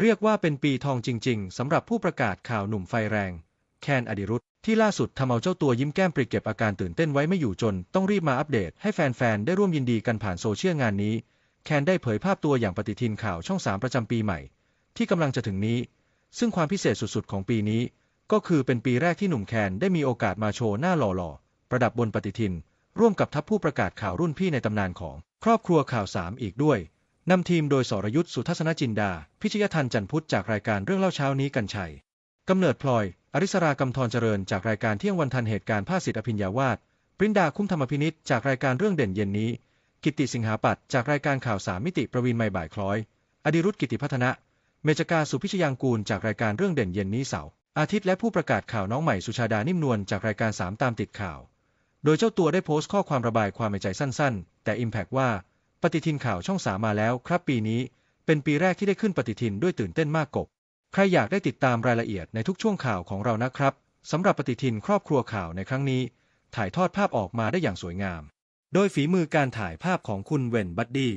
เรียกว่าเป็นปีทองจริง ๆสำหรับผู้ประกาศข่าวหนุ่มไฟแรง แคนอดิรุธที่ล่าสุดทำเอาเจ้าตัวยิ้มแก้มปริเก็บอาการตื่นเต้นไว้ไม่อยู่จน ต้องรีบมาอัปเดตให้แฟนๆ ได้ร่วมยินดีกันผ่านโซเชียลงานนี้ แคนได้เผยภาพตัวอย่างปฏิทินข่าวช่อง 3 ประจำปีใหม่ ที่กำลังจะถึงนี้ ซึ่งความพิเศษสุดๆ ของปีนี้ ก็คือเป็นปีแรกที่หนุ่มแคนได้มีโอกาสมาโชว์หน้าหล่อๆ ประดับบนปฏิทิน ร่วมกับทัพผู้ประกาศข่าวรุ่นพี่ในตำนานของ ครอบครัวข่าวสามอีกด้วย นำทีมโดยสรยุทธสุทัศนจินดา พิชยทันจันพุทธจากรายการเรื่องเล่าเช้านี้กันชัยกำเนิดพลอย อริสรากำธรเจริญจากรายการเที่ยงวันทันเหตุการณ์ภาสิทธิอภิญญาวาสปรินดาคุ้มธรรมพินิษจากรายการเรื่องเด่นเย็นนี้ กิตติสิงหาปัตย์จากรายการข่าวสามมิติประวินไม่บ่ายคล้อย อดิรุธกิติพัฒนะ เมจกาสุพิชยางกูลจากรายการเรื่องเด่นเย็นนี้เสาร์อาทิตย์และผู้ประกาศข่าวน้องใหม่สุชาดานิ่มนวลจากรายการสามตามติดข่าว โดยเจ้าตัวได้โพสต์ข้อความระบายความในใจสั้น ๆ แต่อิมแพกว่า ปฏิทินข่าวช่องสามมาแล้วครับปีนี้ เป็นปีแรกที่ได้ขึ้นปฏิทินด้วยตื่นเต้นมากกบ ใครอยากได้ติดตามรายละเอียดในทุกช่วงข่าวของเรานะครับสำหรับปฏิทินครอบครัวข่าวในครั้งนี้ ถ่ายทอดภาพออกมาได้อย่างสวยงาม โดยฝีมือการถ่ายภาพของคุณเวนบัดดี้